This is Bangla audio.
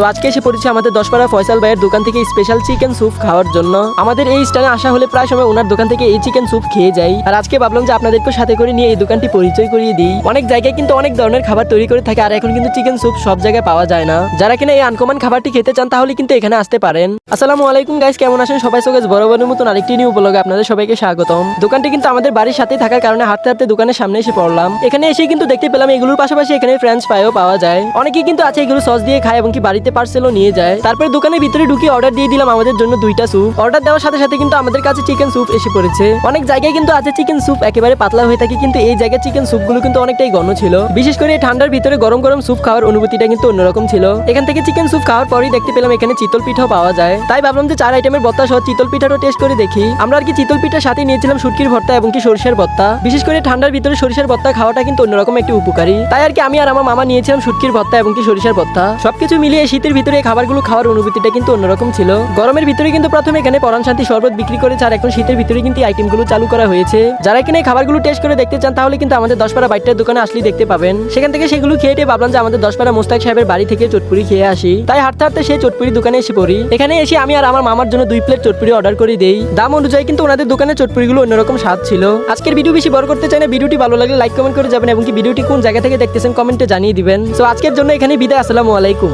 তো আজকে এসে পড়েছি আমাদের দশপাড়া ফয়সাল ভাইয়ের দোকান থেকে স্পেশাল চিকেন স্যুপ খাওয়ার জন্য। আমাদের এই স্টাইলে আসা হলে প্রায় সময় ওনার দোকান থেকে এই চিকেন স্যুপ খেয়ে যাই। আর আজকে ভাবলাম যে আপনাদেরকে সাথে করে নিয়ে এই দোকানটি পরিচয় করিয়ে দিই। অনেক জায়গায় কিন্তু অনেক ধরনের খাবার তৈরি করে থাকে আর এখন কিন্তু চিকেন স্যুপ সব জায়গায় পাওয়া যায় না। যারা কিনা এই আনকমন খাবারটি খেতে চান তাহলে কিন্তু এখানে আসতে পারেন। আসসালামু আলাইকুম গাইস কেমন আছেন সবাই? সো guys, বরাবরের মতন আরেকটি নিউ ব্লগে আপনাদের সবাইকে স্বাগতম। দোকানটি কিন্তু আমাদের বাড়ির সাথেই থাকার কারণে হাঁটতে হাঁটতে দোকানের সামনে এসে পড়লাম। এখানে এসে কিন্তু দেখতে পেলাম এগুলোর পাশাপাশি এখানে ফ্রেঞ্চ ফ্রাইও পাওয়া যায়। অনেকেই কিন্তু আছে এগুলো সস দিয়ে খায় এবং কি বাড়িতে পার্সেলও নিয়ে যায়। তারপরে দোকানের ভিতরে ঢুকে অর্ডার দিয়ে দিলাম আমাদের জন্য দুইটা স্যুপ অর্ডার দেওয়ার সাথে সাথে কিন্তু আমাদের কাছে চিকেন স্যুপ এসে পড়েছে। অনেক জায়গায় কিন্তু আছে চিকেন স্যুপ একেবারে পাতলা হয়ে থাকে, কিন্তু এই জায়গায় চিকেন স্যুপগুলো কিন্তু অনেকটাই ঘন ছিল। বিশেষ করে ঠান্ডার ভিতরে গরম গরম স্যুপ খাওয়ার অনুভূতিটা কিন্তু অন্যরকম ছিল। এখান থেকে চিকেন স্যুপ খাওয়ার পরেই দেখতে পেলাম এখানে চিতল পিঠাও পাওয়া যায়। তাই ভাবলাম যে চার আইটেমের ভর্তা সহ চিতল পিঠাটাও টেস্ট করে দেখি। আমরা আর কি চিতল পিঠার সাথে নিয়েছিলাম শুটকির ভর্তা এবং কি সরিষার ভর্তা বিশেষ করে ঠান্ডার ভিতরে সরিষার ভর্তা খাওয়াটা কিন্তু অন্যরকম একটি উপকারী। তাই আর কি আমি আর আমার মামা নিয়েছিলাম শুটকির ভর্তা এবং কি সরিষার ভর্তা সবকিছু মিলিয়ে শীতের ভিতরে এই খাবারগুলো খাওয়ার অনুভূতিটা কিন্তু অন্যরকম ছিল। গরমের ভিতরে কিন্তু প্রথমে এখানে পরান শান্তি শরবত বিক্রি করে আর এখন শীতের ভিতরে কিন্তু আইটেমগুলো চালু করা হয়েছে। যারা কিনা এই খাবারগুলো টেস্ট করে দেখতে চান তাহলে কিন্তু আমাদের দশপাড়া বাইটের দোকানে আসলেই দেখতে পাবেন। সেখান থেকে সেগুলো খেয়ে ভাবলাম যে আমাদের দশপাড়া মোস্তাক সাহেবের বাড়ি থেকে চটপুরি খেয়ে আসি। তাই হাঁটতে হাঁটতে সেই চটপুরি দোকানে এসে পড়ি। এখানে এসে আমি আর আমার মামার জন্য দুই প্লেট চটপুরি অর্ডার করে দেই। দাম অনুযায়ী কিন্তু ওনাদের দোকানের চটপুরিগুলো অন্যরকম স্বাদ ছিল। আজকের ভিডিও বেশি বড় করতে চাই না ভিডিওটি ভালো লাগলে লাইক কমেন্ট করে যাবেন এবং কি ভিডিওটি কোন জায়গা থেকে দেখতেছেন কমেন্টে জানিয়ে দিবেন। সো আজকের জন্য এখানে বিদায়, আসসালামু আলাইকুম।